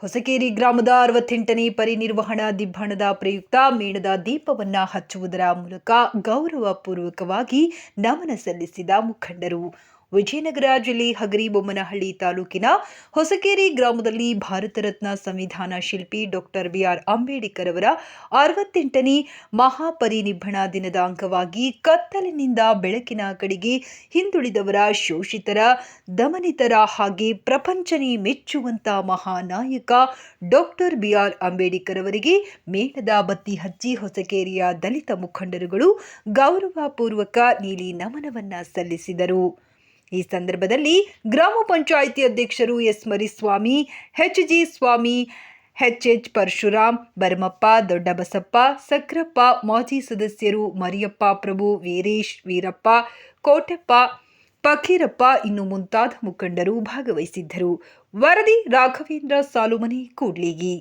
ಹೊಸಕೇರಿ ಗ್ರಾಮದ ಅರವತ್ತೆಂಟನೇ ಪರಿನಿರ್ವಹಣಾ ದಿಬ್ಬಣದ ಪ್ರಯುಕ್ತ ಮೇಣದ ದೀಪವನ್ನ ಹಚ್ಚುವುದರ ಮೂಲಕ ಗೌರವಪೂರ್ವಕವಾಗಿ ನಮನ ಸಲ್ಲಿಸಿದ ಮುಖಂಡರು. ವಿಜಯನಗರ ಜಿಲ್ಲೆ ಹಗರಿಬೊಮ್ಮನಹಳ್ಳಿ ತಾಲೂಕಿನ ಹೊಸಕೇರಿ ಗ್ರಾಮದಲ್ಲಿ ಭಾರತ ರತ್ನ ಸಂವಿಧಾನ ಶಿಲ್ಪಿ ಡಾಕ್ಟರ್ ಬಿಆರ್ ಅಂಬೇಡ್ಕರ್ ಅವರ ಅರವತ್ತೆಂಟನೇ ಮಹಾಪರಿನಿಬ್ಬಣ ದಿನದ ಅಂಗವಾಗಿ ಕತ್ತಲಿನಿಂದ ಬೆಳಕಿನ ಕಡೆಗೆ ಹಿಂದುಳಿದವರ ಶೋಷಿತರ, ದಮನಿತರ ಹಾಗೆ ಪ್ರಪಂಚನೇ ಮೆಚ್ಚುವಂತ ಮಹಾನಾಯಕ ಡಾಕ್ಟರ್ ಬಿಆರ್ ಅಂಬೇಡ್ಕರ್ ಅವರಿಗೆ ಮೇಣದ ಬತ್ತಿ ಹಚ್ಚಿ ಹೊಸಕೇರಿಯ ದಲಿತ ಮುಖಂಡರುಗಳು ಗೌರವಪೂರ್ವಕ ನೀಲಿ ನಮನವನ್ನ ಸಲ್ಲಿಸಿದರು. ಈ ಸಂದರ್ಭದಲ್ಲಿ ಗ್ರಾಮ ಪಂಚಾಯಿತಿ ಅಧ್ಯಕ್ಷರು S Mariswamy, H G Swamy, H H Parashuram Bharamappa Doddabasappa, Sakrappa, ಮಾಜಿ ಸದಸ್ಯರು ಮರಿಯಪ್ಪ ಪ್ರಭು, ವೀರೇಶ್, ವೀರಪ್ಪ, ಕೋಟೆಪ್ಪ, ಫಕೀರಪ್ಪ ಇನ್ನು ಮುಂತಾದ ಮುಖಂಡರು ಭಾಗವಹಿಸಿದ್ದರು. ವರದಿ ರಾಘವೇಂದ್ರ ಸಾಲುಮನಿ, ಕೂಡ್ಲಿಗಿ.